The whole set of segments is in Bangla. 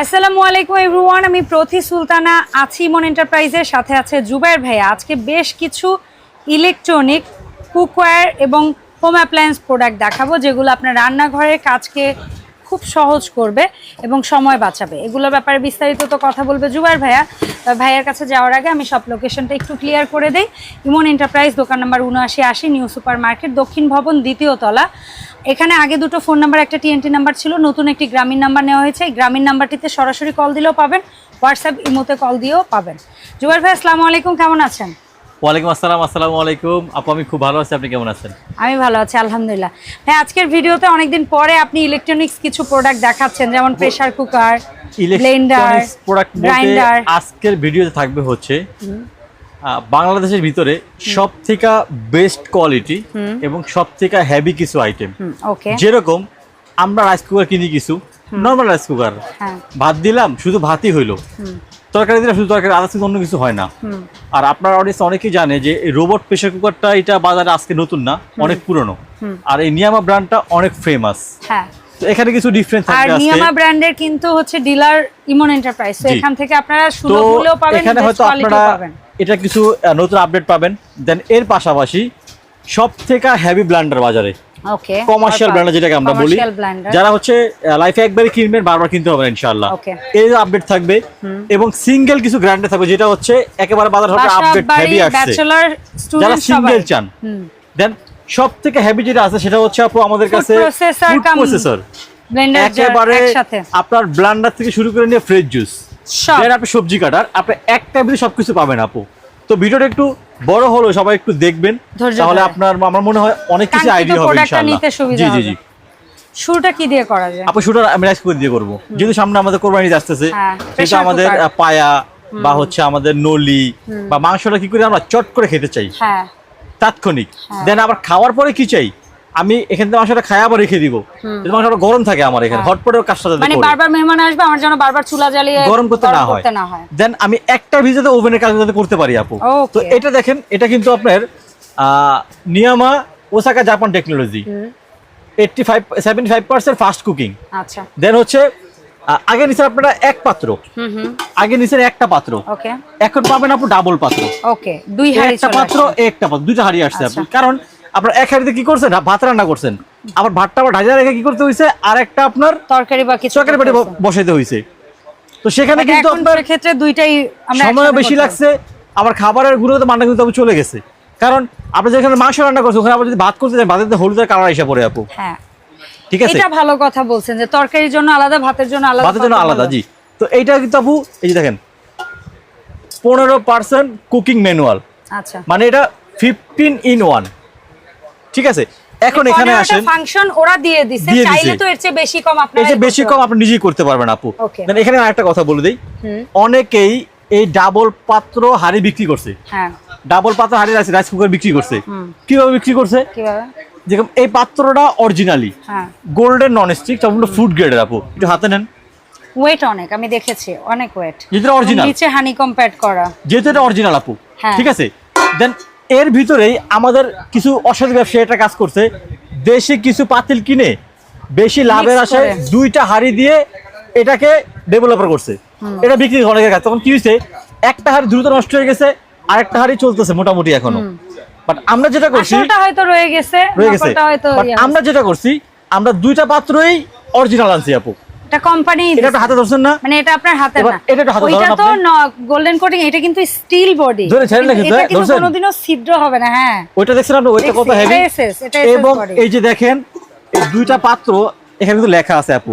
আসসালামু আলাইকুম এভরিওয়ান আমি প্রতি সুলতানা, আছি ইমন এন্টারপ্রাইজের সাথে আছে জুবাইর ভাইয়া। আজকে বেশ কিছু ইলেকট্রনিক কুকওয়্যার এবং হোম অ্যাপ্লায়েন্স প্রোডাক্ট দেখাবো, যেগুলো আপনার রান্নাঘরের কাজকে খুব সহজ করবে এবং সময় বাঁচাবে। এগুলোর ব্যাপারে বিস্তারিত তো কথা বলবে জুবাইর ভাইয়া। ভাইয়ার কাছে যাওয়ার আগে আমি সব লোকেশনটা একটু ক্লিয়ার করে দেই। ইমন এন্টারপ্রাইজ দোকান নাম্বার উনআশি আশি নিউ সুপার মার্কেট দক্ষিণ ভবন, দ্বিতীয় তলা। এখানে আগে দুটো ফোন নাম্বার একটা টিএনটি নাম্বার ছিল, নতুন একটি গ্রামীণ নাম্বার নেওয়া হয়েছে। এই গ্রামীণ নাম্বারটিতে সরাসরি কল দিলেও পাবেন হোয়াটসঅ্যাপ ইমোতে কল দিয়েও পাবেন। জুবাইর ভাই আসসালামু আলাইকুম, কেমন আছেন? ওয়ালাইকুম আসসালাম আসসালামু আলাইকুম। আপু আমি খুব ভালো আছি আপনি কেমন আছেন? আমি ভালো আছি আলহামদুলিল্লাহ। ভাই আজকের ভিডিওতে অনেকদিন পরে আপনি ইলেকট্রনিক্স কিছু প্রোডাক্ট দেখাচ্ছেন যেমন pressure cooker blender product grinder আজকের ভিডিওতে থাকবে হচ্ছে বাংলাদেশের ভিতরে সব থেকে বেস্ট কোয়ালিটি এবং সব থেকে হেভি কিছু আইটেম ওকে যেরকম আমরা রাইস কুকার কিনি কিছু নর্মাল রাইস কুকার ভাত দিলাম শুধু ভাতই হইল। তরকারি দিলে শুধু তরকারি কিছু অন্য কিছু হয় না। আর আপনার অডিয়েন্স অনেকেই জানে যে এই রোবট প্রেসার কুকারটা এটা বাজারে আজকে নতুন না অনেক পুরনো। আর এই নিয়ামা ব্র্যান্ডটা অনেক ফেমাস হ্যাঁ। এখানে কিছু ডিফারেন্স আর থাকবে আজকে। নিয়ামা ব্র্যান্ডের কিন্তু হচ্ছে ডিলার ইমন এন্টারপ্রাইজ তো এখান থেকে আপনারা সুলভ মূল্যেও পাবেন এখানে হয়তো আপনারা এটা কিছু নতুন আপডেট পাবেন। দেন এর পাশাপাশি সব থেকে হেভি ব্ল্যান্ডার বাজারে। ওকে কমার্শিয়াল ব্ল্যান্ডার যেটাকে আমরা বলি যারা হচ্ছে লাইফে একবারই কিনবেন বারবার কিনতে হবে ইনশাআল্লাহ. এই আপডেট থাকবে এবং সিঙ্গেল কিছু গ্র্যান্ডে থাকবে যেটা হচ্ছে একেবারে বাজার হবে আপডেট হেভি আসছে। যারা সিঙ্গেল চান দেন সব থেকে হেভি যেটা আছে সেটা হচ্ছে আপু আমাদের কাছে ফুড প্রসেসর ব্লেন্ডার একেবারে একসাথে। আপনার ব্লান্ডার থেকে শুরু করে নিয়ে ফ্রেশ জুস সব। আপনি সবজি কাটার আপনি একটা সবকিছু পাবেন আপু। তো ভিডিওটা একটু বড় হলো সবাই একটু দেখবেন। তাহলে আপনার আমার মনে হয় অনেক কিছু আইডিয়া হবে ইনশাআল্লাহ। জি জি জি। শুরুটা কি দিয়ে করা যায়? আপু শুরুটা আমি রাইস দিয়ে করব। যেহেতু সামনে আমাদের কোরবানি আসতেছে হ্যাঁ, সেটা আমাদের পায়া বা হচ্ছে আমাদের নলি বা মাংসটা কি করে আমরা চট করে খেতে চাই। হ্যাঁ। তাৎক্ষণিক। হ্যাঁ। দেন আবার খাওয়ার পরে কি চাই? আমি এখান থেকে মাংসটা খাই আবার রেখে দিব। মাংসটা গরম থাকে আমার এখানে হ্যাঁ। হটপটের কাজটা মানে বারবার মেহমান আসবে আমার জন্য বারবার চুলা জ্বালিয়ে গরম করতে না হয়। দেন আমি একটা ভিজাতে ওভেনের কাজ করতে পারি আপু। তো এটা দেখেন এটা কিন্তু আপনার Niyama Osaka Japan technology. Eighty five seventy five percent fast cooking. আচ্ছা। দেন হচ্ছে আগে নিচে আপনারা এক পাত্র। হুম হুম। আগে নিচের একটা পাত্র। ওকে এখন পাবেন আপু ডাবল পাত্র। ওকে দুই হাড়ি একটা পাত্র একটা পাত্র দুইটা হাড়ি আসছে আপনি আচ্ছা। কারণ আপনার এক হাড়িতে কি করছেন? ভাত রান্না করছেন। আবার ভাতটা আবার ঢাকা রেখে কি করতে হয়েছে আর একটা আপনার তরকারি বা কিছু চকের পেটে বসাইতে হয়েছে তো সেখানে কিন্তু আপনার ক্ষেত্রে দুইটাই সময় বেশি লাগছে আবার খাবারের গুণগত মানটা কিন্তু চলে গেছে। কারণ আপনি যেখানে মাংস রান্না করছেন ওখানে আবার যদি ভাত করতে চান ভাতের হলুদের কালার এসে পড়ে আপু। হ্যাঁ। ঠিক আছে? এটা ভালো কথা বলছেন যে তরকারির জন্য আলাদা ভাতের জন্য আলাদা ভাতের জন্য আলাদা জি। তো এইটা কিন্তু আপু এই যে দেখেন পনেরো পার্সেন্ট কুকিং ম্যানুয়াল আচ্ছা। মানে এটা ফিফটিন ইন ওয়ান ঠিক আছে? এখন এখানে আসেন। ফাংশন ওরা দিয়ে দিছে চাইলে তো এর চেয়ে বেশি কম আপনারা এই যে বেশি কম আপনি নিজেই করতে পারবেন আপু. Then এখানে আরেকটা কথা বলে দিই। অনেকেই এই ডাবল পাত্র হাড়ি বিক্রি করছে। হ্যাঁ। ডাবল পাত্র হাড়ি রাইস রাইস কুকার বিক্রি করছে। কীভাবে বিক্রি করছে? কীভাবে? যেরকম এই পাত্রটা অরিজিনালি হ্যাঁ। গোল্ডেন নন স্টিক সম্পূর্ণ ফুড গ্রেডের আপু। একটু হাতে নেন। ওয়েট অনেক আমি দেখেছি অনেক ওয়েট যেটা অরিজিনাল নিচে হানি কম্প্যাট করা। যেটা অরিজিনাল আপু। হ্যাঁ। ঠিক আছে? দেন এর ভিতরেই আমাদের কিছু অসাধু ব্যবসায়ী এটা কাজ করছে। দেশে কিছু পাতিল কিনে বেশি লাভের আশায় দুইটা হাড়ি দিয়ে এটাকে ডেভেলপার করছে। এটা বিক্রি করে অনেকের কাছে। তখন কি হয়েছে? একটা হাড়ি দ্রুত নষ্ট হয়ে গেছে আরেকটা হাড়ি চলতেছে মোটামুটি এখনও। বাট আমরা যেটা করছি হয়তো রয়ে গেছে রয়ে গেছে। ইয়ে আমরা যেটা করছি আমরা দুইটা পাত্রই অরিজিনাল আনছি আপু। এটা কোম্পানি এটা একটু হাতে ধরছেন না? মানে এটা আপনার হাতে না। এটা একটু হাতে তো গোল্ডেন কোটিং এটা কিন্তু স্টিল বডি ধরে ছেড়ে এটা হ্যাঁ, কিন্তু কোনোদিনও ছিদ্র হবে না হ্যাঁ। ওইটা দেখছেন আপনি? ওইটা কত হেভি এবং এই যে দেখেন এই দুইটা পাত্র এখানে কিন্তু লেখা আছে আপু।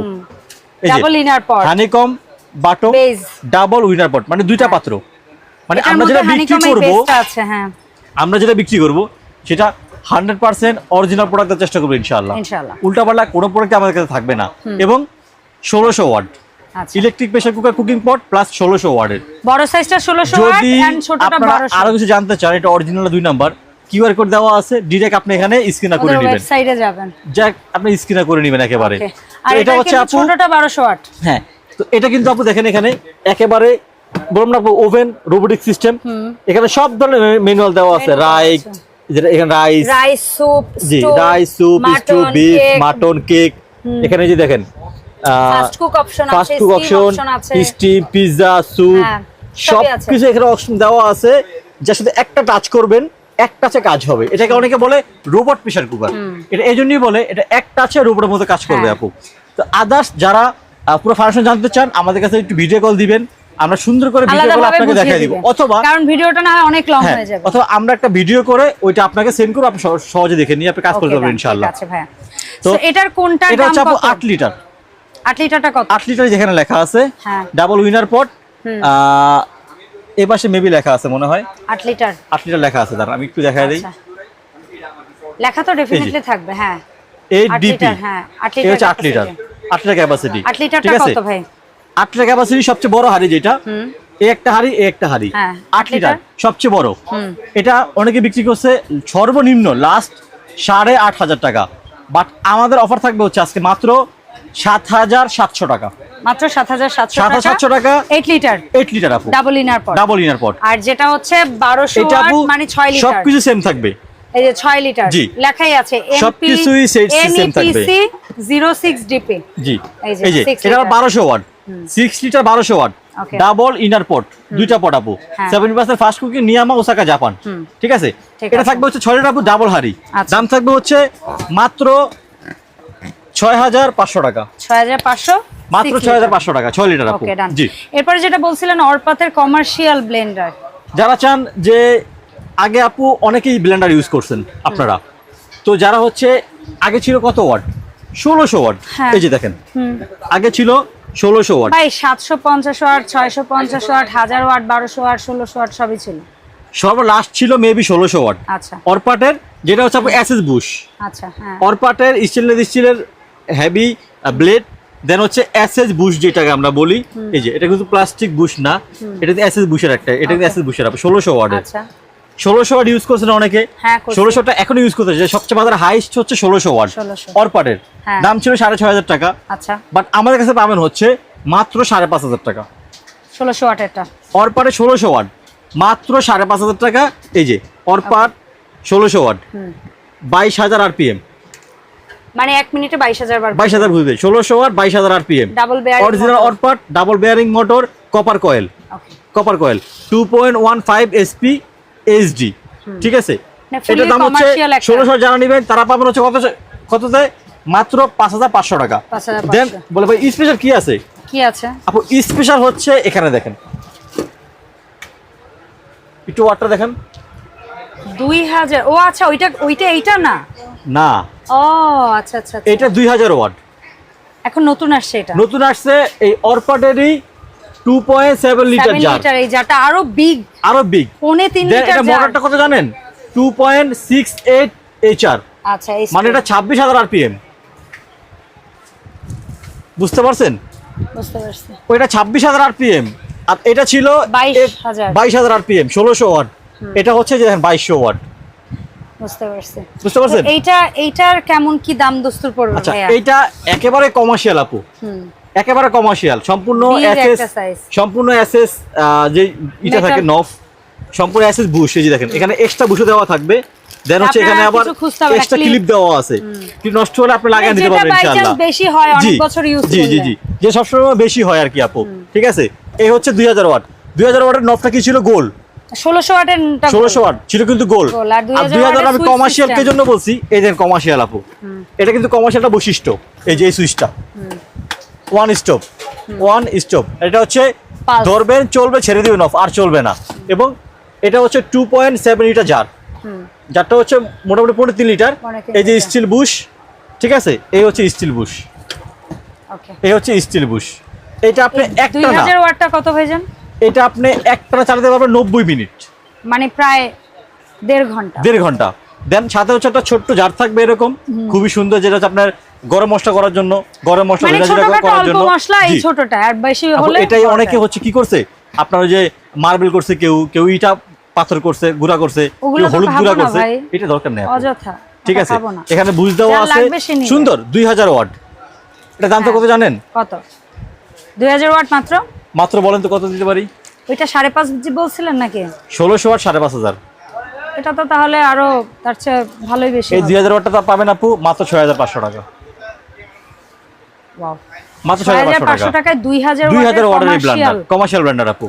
ডাবল ইনার পট হানিকম বাটো ডাবল উইনার পট মানে দুইটা পাত্র। মানে আমরা যেটা বিক্রি করব আছে হ্যাঁ। আমরা যেটা বিক্রি করব সেটা হান্ড্রেড পার্সেন্ট অরিজিনাল প্রোডাক্ট চেষ্টা করব ইনশাআল্লাহ। উল্টা পাল্টা কোনো প্রোডাক্ট আমাদের কাছে থাকবে না। এবং ষোলোশো watt electric pressure cooker cooking pot plus ষোলোশো ওয়ার্ডের বড় সাইজটা 1600 ওয়াট যদি আপনারা আরও কিছু জানতে চান এটা অরিজিনাল দুই নাম্বার কিউআর কোড দেওয়া আছে ডিরেক্ট আপনি এখানে স্ক্যানার করে নেবেন। ওয়েবসাইটে যাবেন। যাক আপনি স্ক্যানার করে নেবেন একেবারে। আর এটা হচ্ছে আপু ছোটটা 1200 ওয়াট। হ্যাঁ তো এটা কিন্তু আপু দেখেন এখানে একেবারে বললাম না ওভেন রোবোটিক সিস্টেম এখানে সব ধরনের ম্যানুয়াল দেওয়া আছে। রাইস যেটা এখানে রাইস রাইস স্যুপ জি rice soup stew beef mutton cake এখানে যে দেখেন ফাস্ট কুক অপশন আছে steam option option steam pizza soup হ্যাঁ, সব কিছু এখানে অপশন দেওয়া আছে। যার সাথে একটা টাচ করবেন এক টাচে কাজ হবে। এটাকে অনেকে বলে রোবট প্রেসার কুকার এটা এই জন্যই বলে এটা এক টাচে রোবটের মতো কাজ করবে হ্যাঁ। আপু। তো আদার্স যারা পুরো ফাংশন জানতে চান আমাদের কাছে একটু ভিডিও কল দিবেন। আমরা সুন্দর করে ভিডিও কল আপনাকে দেখাই দিব। অথবা কারণ ভিডিওটা না অনেক লং হ্যাঁ হয়ে যাবে। অথবা আমরা একটা ভিডিও করে ওইটা আপনাকে সেন্ড করব আপনি সহজে দেখে নিয়ে আপনি কাজ করতে পারবেন ইনশাআল্লাহ। তো এটার কোনটার এটা দাম হচ্ছে আপু কত? আট লিটার আট লিটারটা কত? আট লিটার যেখানে লেখা আছে হ্যাঁ। ডাবল উইনার পট এ পাশে মেবি লেখা আছে মনে হয়। আট লিটার। আট লিটার লেখা আছে দাঁড়ান আমি একটু দেখাই দিই। আচ্ছা। লেখা তো ডেফিনেটলি থাকবে হ্যাঁ। এইট ডিপি হ্যাঁ, আট এই হচ্ছে আট লিটার। লিটার আট লিটার ক্যাপাসিটি আট লিটারটা আছে? কত ভাই? আট লিটার ক্যাপাসিটি সবচেয়ে বড় হাড়ি যেটা এই একটা হাড়ি এই একটা হাড়ি। হ্যাঁ, আট আট লিটার লিটার। সবচেয়ে বড়। এটা অনেকে বিক্রি করছে সর্বনিম্ন লাস্ট সাড়ে আট হাজার টাকা। বাট আমাদের অফার থাকবে হচ্ছে আজকে মাত্র সাত হাজার সাতশো টাকা। মাত্র সাত হাজার সাতশো সাতশো টাকা। এইট লিটার এইট লিটার আপু। ডাবল ইনার পর ডাবল ইনার পট আর যেটা হচ্ছে বারোশো মানে ছয় লিটার সবকিছু সেম থাকবে। এই যে ছয় লিটার লেখাই আছে সবকিছুই set থাকবে। জিরো সিক্স ডিপি জি। এই যে, এটা liter। বারোশো ওয়াট। সিক্স লিটার বারোশো ওয়াট। ডাবল ইনার পট দুইটা পট আপু। হ্যাঁ। Seven percent fast cooking Niyama Osaka Japan ঠিক আছে? এটা থাকবে হচ্ছে ছয় লিটার আপু ডাবল হাড়ি। আচ্ছা। দাম থাকবে হচ্ছে মাত্র ছয় হাজার পাঁচশো টাকা। ছয় হাজার পাঁচশো মাত্র ছয় হাজার পাঁচশো টাকা ছয় লিটার আপু। ওকে ডান জি। এরপরে যেটা বলছিলেন অরপাতের কমার্শিয়াল ব্লেন্ডার যারা চান যে আগে আপু অনেকেই ব্লেন্ডার ইউজ করছেন আপনারা। তো যারা হচ্ছে আগে ছিল কত ওয়াট? ষোলোশো ওয়াট। হ্যাঁ। এই যে দেখেন। আগে ছিল ষোলোশো ওয়াট। ভাই সাতশো পঞ্চাশ ওয়াট ছয়শো পঞ্চাশ ওয়াট হাজার ওয়াট বারোশো ওয়াট ষোলোশো ওয়াট সবই ছিল। সর্ব লাস্ট ছিল মেবি ষোলোশো ওয়াট। আচ্ছা। অরপাটের যেটা হচ্ছে আপনার অ্যাসেস বুশ আচ্ছা হ্যাঁ। অরপাটের স্টেনলেস স্টিলের হেভি ব্লেড দেন হচ্ছে অ্যাসেস বুশ যেটাকে আমরা বলি। এই যে এটা কিন্তু প্লাস্টিক বুশ না। এটা অ্যাসেস বুশের একটা এটা কিন্তু অ্যাসেস বুশের আপনি ষোলোশো ওয়াটের আচ্ছা। ষোলোশো ওয়াট ইউজ করছেন অনেকে। হ্যাঁ, করছি। ষোলোশোটা এখনও ইউজ করতেছে যে সবচেয়ে বাজার হাইস্ট হচ্ছে ষোলোশো ওয়াট 1600 অরপাটের হ্যাঁ। দাম ছিল সাড়ে ছয় হাজার টাকা। আচ্ছা। বাট আমাদের কাছে পাবেন হচ্ছে মাত্র সাড়ে পাঁচ হাজার টাকা। ষোলোশো ওয়াটেরটা অরপাটে ষোলোশো ওয়াট মাত্র সাড়ে পাঁচ হাজার টাকা। এই যে অরপাট ষোলোশো ওয়াট বাইশ হাজার আরপিএম মানে এক মিনিটে বাইশ হাজার বার বাইশ হাজার বুঝবে ষোলোশো ওয়াট বাইশ হাজার RPM. Double bearing original. Orpat double bearing motor copper coil copper coil two point one five SP HD ঠিক আছে? এটার দাম হচ্ছে commercial একটা। ষোলোশো যারা নেবেন তারা পাবেন হচ্ছে কত কততে মাত্র পাঁচ হাজার পাঁচশো টাকা। 5,500 দেন বলে ভাই স্পেশাল কি আছে? কি আছে? আপু স্পেশাল হচ্ছে এখানে দেখেন। একটু ওয়াটটা দেখেন। দুই হাজার ও আচ্ছা ওইটা ওইটা এইটা না? না। ও আচ্ছা আচ্ছা আচ্ছা। এটা দুই হাজার ওয়াট। এখন নতুন আসছে এটা? নতুন আসছে এই অরপাটেরই two point seven litre jar litre এই জারটা আরও বিগ আরও বিগ পৌনে তিন লিটার এটা মোটরটা কত জানেন? Two point six eight HR আচ্ছা মানে এটা ছাব্বিশ হাজার আরপিএম বুঝতে পারছেন? বুঝতে পারছি। ওইটা ছাব্বিশ হাজার আরপিএম আর এটা ছিল 22,000 বাইশ হাজার আরপিএম ষোলোশো ওয়াট। এটা হচ্ছে যে বাইশশো ওয়াট। বুঝতে পারছি। বুঝতে পারছেন? তো এইটা এইটার কেমন কি দাম দস্তুর পড়বে আচ্ছা ভাইয়া? এইটা একেবারে কমার্শিয়াল আপু। হুম। একেবারে কমার্শিয়াল সম্পূর্ণ এসএস সম্পূর্ণ এসএস যে Metal- থাকে নফ সম্পূর্ণ এসএস বুশ এই যে দেখেন এখানে এক্সট্রা বুশে দেওয়া থাকবে। দেন হচ্ছে এখানে আবার এক্সট্রা ক্লিপ দেওয়া আছে। কি নষ্ট হলে আপনি লাগিয়ে নিতে যেটা পারবেন ইনশাআল্লাহ। বেশি হয় অনেক বছর ইউজ জি জি জি। যে সবসময় বেশি হয় আর কি আপু। ঠিক আছে? এই হচ্ছে দুই হাজার ওয়াট। দুই হাজার ওয়াটের নফটা কি ছিল? গোল। ষোলোশো ওয়াটের ষোলোশো ওয়াট ছিল কিন্তু গোল গোল, আর দুই হাজার আমি switch কমার্শিয়াল কে system। জন্য বলছি? এই যে কমার্শিয়াল আপু। এটা কিন্তু কমার্শিয়ালটা বৈশিষ্ট্য এই যে এই সুইচটা ওয়ান স্টপ ওয়ান স্টপ এটা হচ্ছে ধরবেন চলবে ছেড়ে দিবেন অফ আর চলবে না। এবং এটা হচ্ছে two point seven litre jar যারটা হচ্ছে মোটামুটি পনেরো তিন লিটার এই যে স্টিল বুশ ঠিক আছে? এই হচ্ছে স্টিল বুশ এই হচ্ছে স্টিল বুশ এটা আপনি একটা ওয়াটটা কত এটা আপনি একটা চালাতে পারবেন নব্বই মিনিট। মানে প্রায় দেড় ঘণ্টা। দেড় ঘণ্টা। দেন সাথে হচ্ছে একটা ছোট্ট জার থাকবে এরকম। খুবই সুন্দর যেটা হচ্ছে আপনার গরম মশলা করার জন্য গরম মশলা মানে করার জন্য। মশলা এই ছোটটা আর বেশি হলে এটাই অনেকে হচ্ছে কি করছে? আপনার যে মার্বেল করছে কেউ কেউ ইটা পাথর করছে গুঁড়া করছে কেউ হলুদ গুঁড়া করছে। এটা দরকার নেই অযথা ঠিক আছে? এখানে বুঝ দেওয়া আছে। সুন্দর দুই হাজার ওয়াট। এটা দামটা হ্যাঁ। কত জানেন? কত? দুই হাজার ওয়াট মাত্র? মাত্র বলেন তো কত দিতে পারি? ওইটা সাড়ে পাঁচ বলছিলেন নাকি? ষোলোশো ওয়াট সাড়ে পাঁচ হাজার। এটা তো তাহলে আরও তার চেয়ে ভালোই বেশি এই। দুই হাজার ওয়াটটা তা পাবেন আপু মাত্র ছয় হাজার পাঁচশো টাকা. মাত্র ছয় হাজার 6500 পাঁচশো টাকায়। দুই হাজার দুই হাজার ওয়াটের ব্লেন্ডার কমার্শিয়াল ব্লেন্ডার আপু।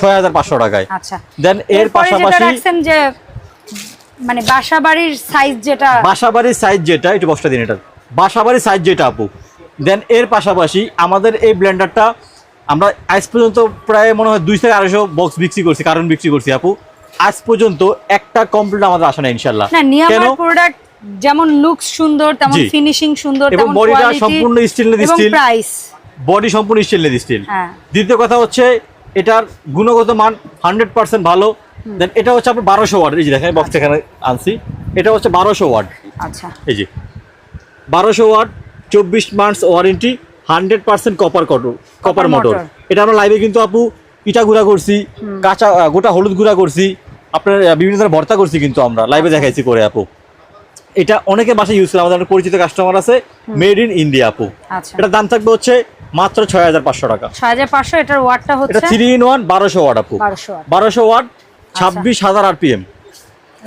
ছয় হাজার পাঁচশো টাকায়। আচ্ছা। দেন এর পাশাপাশি যে মানে বাসা বাড়ির সাইজ যেটা বাসাবাড়ির সাইজ যেটা একটু বসটা দিন এটা। বাসাবাড়ির সাইজ যেটা আপু। দেন এর পাশাপাশি আমাদের এই ব্লেন্ডারটা আমরা আজ পর্যন্ত প্রায় মনে হয় দুই থেকে আড়াইশো বক্স বিক্রি করছি কারণ বিক্রি করছি আপু। আজ পর্যন্ত একটা কমপ্লিট আমাদের আসে না ইনশাল্লাহ কেন? প্রোডাক্ট যেমন লুকস সুন্দর তেমন ফিনিশিং সুন্দর এবং বডিটা সম্পূর্ণ এবং স্টিল প্রাইস বডি সম্পূর্ণ স্টেনলেস স্টিল হ্যাঁ। দ্বিতীয় কথা হচ্ছে এটার গুণগত মান হান্ড্রেড পার্সেন্ট ভালো। দেন এটা হচ্ছে আপনার বারোশো ওয়াট এই যে দেখেন বক্স এখানে আনছি। এটা হচ্ছে বারোশো ওয়াট আচ্ছা। এই যে। বারোশো ওয়াট চব্বিশ months warranty hundred percent copper কটর copper motor এটা আমরা লাইভে কিন্তু আপু ইটা গুঁড়া করছি কাঁচা গোটা হলুদ গুঁড়া করছি। আপনার বিভিন্ন ধরনের ভর্তা করছি কিন্তু আমরা লাইভে দেখাইছি করে আপু। এটা অনেকে বাসায় ইউজ করে আমাদের পরিচিত কাস্টমার আছে মেড ইন ইন্ডিয়া আপু। আচ্ছা। এটার দাম থাকবে হচ্ছে মাত্র ছয় হাজার পাঁচশো টাকা। ছয় হাজার পাঁচশো এটার ওয়াটটা হচ্ছে থ্রি ইন ওয়ান বারোশো ওয়াট আপু। বারোশো ওয়াট বারোশো ওয়াট ছাব্বিশ হাজার আরপিএম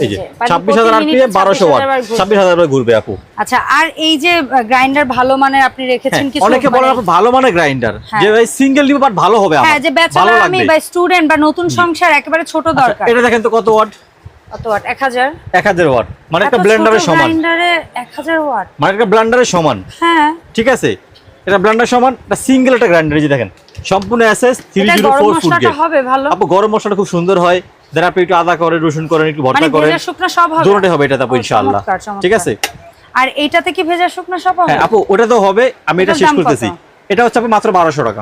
এই যে এই যে, ছাব্বিশ হাজার আরপিএম বারোশো ওয়াট। 26,000 বার ঘুরবে। ছাব্বিশ হাজার ঘুরবে আপু। আচ্ছা আর এই যে গ্রাইন্ডার ভালো মানের আপনি রেখেছেন কিছু অনেকে বলে ভালো মানে গ্রাইন্ডার। যে ভাই সিঙ্গেল নিব বাট ভালো হবে হ্যাঁ যে ব্যাচেলর আমি বা স্টুডেন্ট বা নতুন সংসার একেবারে ছোট দরকার। এটা দেখেন তো কত ওয়াট কত ওয়াট এক হাজার। ওয়াট মানে একটা ব্লেন্ডারের সমান। ওয়াট মানে একটা ব্লেন্ডারের সমান। হ্যাঁ। ঠিক আছে? এটা ব্লেন্ডার সমান এটা সিঙ্গেল একটা গ্রাইন্ডার এই যে দেখেন। সম্পূর্ণ এসএস হবে ভালো। আপু গরম মশলাটা খুব সুন্দর হয়। দেন আপনি একটু আদা করেন রসুন করেন একটু মানে ভর্তা করেন। ভেজা শুকনো সব হবে? দুটোটাই হবে এটা ইনশাআল্লাহ। ঠিক আছে? আর এইটাতে কি ভেজা শুকনো সব হবে? হ্যাঁ আপু ওটা তো হবে আমি এটা শেষ করতেছি। এটা হচ্ছে মাত্র বারোশো টাকা।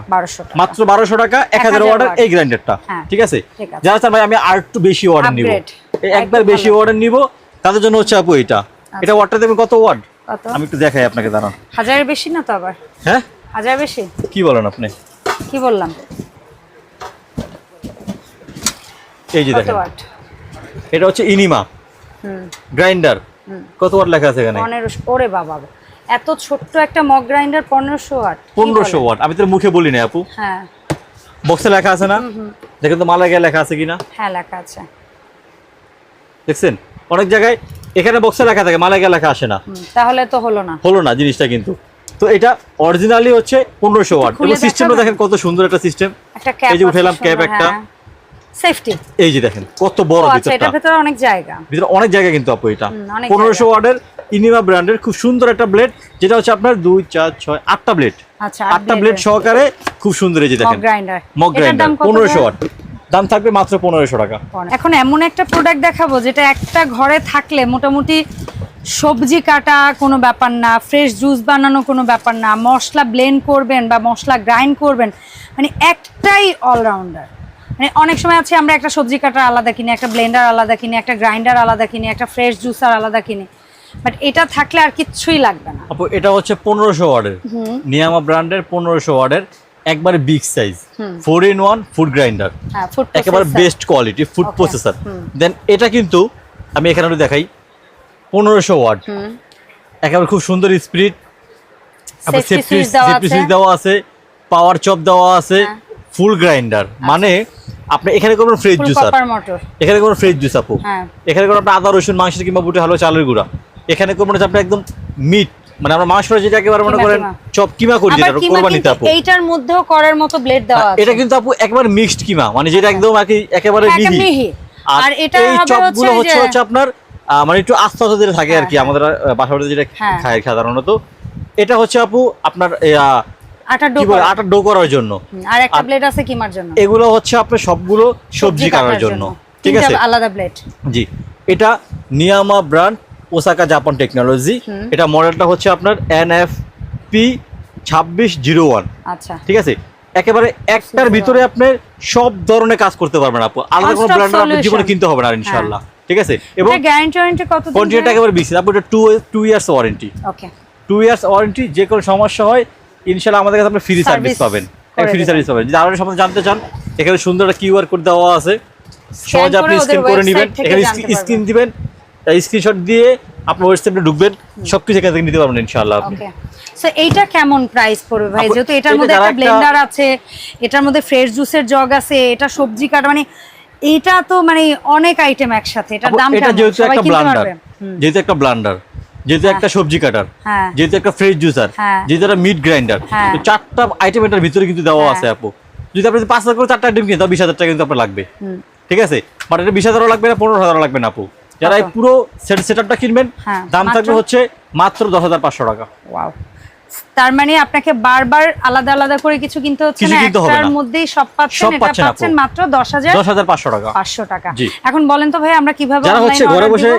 মাত্র বারোশো টাকা এক হাজার 1000 ওয়ার্ডের এই গ্রাইন্ডারটা হ্যাঁ, ঠিক আছে? যারা চান ভাই আমি আর একটু বেশি ওয়ার্ডের নিব। একবার বেশি। ওয়ার্ডের নিব তাদের জন্য হচ্ছে আপু এটা এটা ওয়ার্ডটা দেবেন কত ওয়ার্ড আমি একটু দেখাই আপনাকে দাঁড়ান। হাজারের বেশি না তো আবার? হ্যাঁ? হাজার বেশি? কি বলেন আপনি? কি বললাম? এই যে দেখেন। এটা হচ্ছে ইনিমা। গ্রাইন্ডার। কত ওয়াট লেখা আছে এখানে? ওরে বাবা। এত ছোট্ট একটা মগ গ্রাইন্ডার পনেরোশো ওয়াট পনেরোশো? ওয়াট আমি তোর মুখে বলি না আপু। হ্যাঁ। বক্সে লেখা আছে না? দেখেন তো মালাগায় লেখা আছে কিনা? হ্যাঁ লেখা আছে। দেখছেন? অনেক জায়গায় এখানে বক্সে লেখা থাকে মালাগায় লেখা আসে না। তাহলে তো হলো না। হলো না জিনিসটা কিন্তু। তো এটা অরিজিনালি হচ্ছে পনেরোশো ওয়াট এবং সিস্টেমটা দেখেন কত সুন্দর একটা সিস্টেম এই যে উঠালাম ক্যাপ একটা। সেফটি এই যে দেখেন কত বড় আচ্ছা ভিতরটা। ভেতরে অনেক জায়গা। ভিতরে অনেক জায়গা কিন্তু আপু এটা। হুম, অনেক পনেরোশো জায়গা। ওয়াটের ইনিমা ব্র্যান্ডের খুব সুন্দর একটা ব্লেড যেটা হচ্ছে আপনার দুই চার ছয় আটটা ব্লেড। আচ্ছা আটটা ব্লেড সহকারে খুব সুন্দর এই যে মগ গ্রাইন্ডার। মগ গ্রাইন্ডার পনেরোশো ওয়াট দাম থাকবে মাত্র পনেরোশো টাকা। এখন এমন একটা প্রোডাক্ট দেখাবো যেটা একটা ঘরে থাকলে মোটামুটি সবজি কাটা কোনো ব্যাপার না ফ্রেশ জুস বানানো কোনো ব্যাপার না মশলা ব্লেন্ড করবেন বা মশলা গ্রাইন্ড করবেন মানে একটাই অলরাউন্ডার মানে অনেক সময় আছে আমরা একটা সবজি কাটার আলাদা কিনি একটা ব্লেন্ডার আলাদা কিনি একটা গ্রাইন্ডার আলাদা কিনি একটা ফ্রেশ জুসার আলাদা কিনি। বাট এটা থাকলে আর কিচ্ছুই লাগবে না। আপু এটা হচ্ছে পনেরোশো ওয়ার্ডের। নিয়ামা ব্র্যান্ডের পনেরোশো ওয়ার্ডের একবারে big size four in one food grinder হ্যাঁ ফুড একেবারে best quality food. Processor then এটা কিন্তু আমি এখানে একটু দেখাই পনেরোশো ওয়াট একেবারে খুব সুন্দর স্পিরিট আছে। দেওয়া আছে পাওয়ার চপ দেওয়া আছে। হ্যাঁ। Full grinder. মানে আপনি এখানে করবেন ফ্রেশ জুস মোটর। এখানে করবেন ফ্রেশ জুস আপু। হ্যাঁ। এখানে আপনার আদা রসুন মাংস কিংবা বুটে হালুয়া চালের গুঁড়া। এখানে কোনো মানে আপনি একদম মিট। মানে আমরা মাংস যেটা একেবারে মনে করেন চপ কিমা করি যেটা কোরবানিতে আপু। এইটার মধ্যেও করার মতো ব্লেড দেওয়া আছে এটা কিন্তু আপু একেবারে মিক্সড কিমা। মানে যেটা একদম আর কি একেবারে হ্যাঁ, মিহি। আর আর এটা এই চপগুলো হচ্ছে হচ্ছে আপনার মানে একটু আস্তে আস্তে যেটা থাকে আর কি হ্যাঁ, আমাদের আহ, বাসা বাড়িতে যেটা হ্যাঁ। খায় সাধারণত। এটা হচ্ছে আপু আপনার আটা ডো আটা ডো করার জন্য। আর একটা ব্লেড আছে কিমার জন্য? এগুলো হচ্ছে আপনার সবগুলো সবজি কাটার জন্য। ঠিক আছে? আলাদা ব্লেড জি। এটা Niyama brand Osaka Japan technology. এটা মডেলটা হচ্ছে আপনার এন এফ পি ছাব্বিশ জিরো ওয়ান। আচ্ছা। ঠিক আছে? একেবারে একটার ভিতরে আপনি সব ধরনের কাজ করতে পারবেন আপু। আলাদা কোনো One-stop ব্র্যান্ডের আপনি জীবনে হ্যাঁ। কিনতে হবে না আর ইনশাআল্লাহ। ঠিক আছে? এবং গ্যারান্টি ওয়ারেন্টি কত দিন কন্টিনিউটা একেবারে বেশি আপু এটা two two years warranty okay two years warranty যে কোনো সমস্যা হয় ইনশাআল্লাহ আমাদের কাছে আপনি ফ্রি সার্ভিস পাবেন। ফ্রি সার্ভিস পাবেন। যদি আরও সম্বন্ধে জানতে চান এখানে সুন্দর একটা কিউআর কোড দেওয়া আছে। সহজে আপনি স্ক্যান করে নেবেন। এখানে স্ক্রিন দিবেন। স্ক্রিনশট দিয়ে আপনার ওয়েবসাইটে ঢুকবেন। সবকিছু এখান থেকে নিতে পারবেন ইনশাআল্লাহ আপনি। সো এইটা কেমন প্রাইস পড়বে ভাই? যেহেতু এটার মধ্যে একটা ব্লেন্ডার আছে এটার মধ্যে ফ্রেশ জুসের জগ আছে এটা সবজি কাটা মানে এটা তো মানে অনেক আইটেম একসাথে। এটার দাম এটা যেহেতু একটা ব্লান্ডার যেহেতু একটা ব্লান্ডার যেহেতু একটা সবজি কাটার হ্যাঁ যেহেতু একটা ফ্রেশ জুসার হ্যাঁ। যেহেতু একটা মিট গ্রাইন্ডার হ্যাঁ। তো চারটা আইটেম এটার ভিতরে কিন্তু দেওয়া হ্যাঁ। আছে আপু যদি আপনি পাঁচ হাজার করে চারটা আইটেম কিনে তাও বিশ হাজার টাকা কিন্তু আপনার লাগবে ঠিক আছে বাট এটা বিশ হাজারও লাগবে না পনেরো হাজারও লাগবে না আপু যারা এই কত? পুরো সেট সেটআপটা কিনবেন হ্যাঁ, দাম থাকবে? হচ্ছে মাত্র দশ হাজার পাঁচশো টাকা তার মানে আপনাকে বারবার আলাদা আলাদা করে কিছু কিনতে হচ্ছে না একটার মধ্যেই সব পাচ্ছেন এটা পাচ্ছেন মাত্র দশ হাজার দশ হাজার পাঁচশো টাকা। পাঁচশো টাকা। এখন বলেন তো ভাই আমরা কীভাবে যারা হচ্ছে ঘরে বসে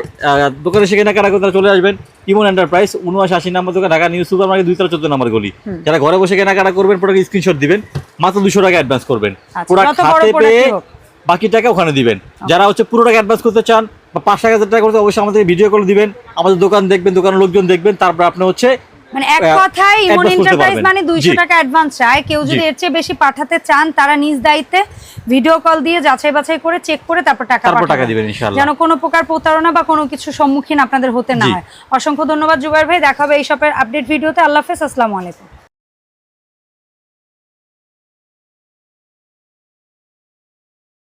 দোকানে এসে কেনাকাটা করতে চলে আসবেন। ইমন এন্টারপ্রাইজ উনআশি আশি নম্বর দোকান ঢাকা নিউ সুপার মার্কেট দুই চোদ্দ নম্বর গলি। যারা ঘরে বসে কেনাকাটা করবেন প্রোডাক্ট স্ক্রিনশট দিবেন মাত্র দুশো টাকা অ্যাডভান্স করবেন। আচ্ছা, প্রোডাক্ট যত হাতে পেয়ে বাকি টাকা ওখানে দিবেন। যারা হচ্ছে পুরো টাকা অ্যাডভান্স করতে চান বা পাঁচ টাকা হাজার টাকা করতে অবশ্যই আমাদের ভিডিও কল দিবেন। আমাদের দোকান দেখবেন দোকানের লোকজন দেখবেন। তারপর আপনি হচ্ছে মানে এক কথায় ইমন এন্টারপ্রাইজ মানে দুইশো জি। টাকা অ্যাডভান্স চায়। কেউ যদি এর চেয়ে বেশি পাঠাতে চান তারা নিজ দায়িত্বে ভিডিও কল দিয়ে যাচাই বাছাই করে চেক করে তারপর টাকা তারপর টাকা দিবেন ইনশাআল্লাহ। যেন কোনো প্রকার প্রতারণা বা কোনো কিছু সম্মুখীন আপনাদের হতে না হয়। অসংখ্য ধন্যবাদ জুবাইর ভাই। দেখা হবে এই শপের আপডেট ভিডিওতে আল্লাহ হাফেজ। আসসালামু আলাইকুম।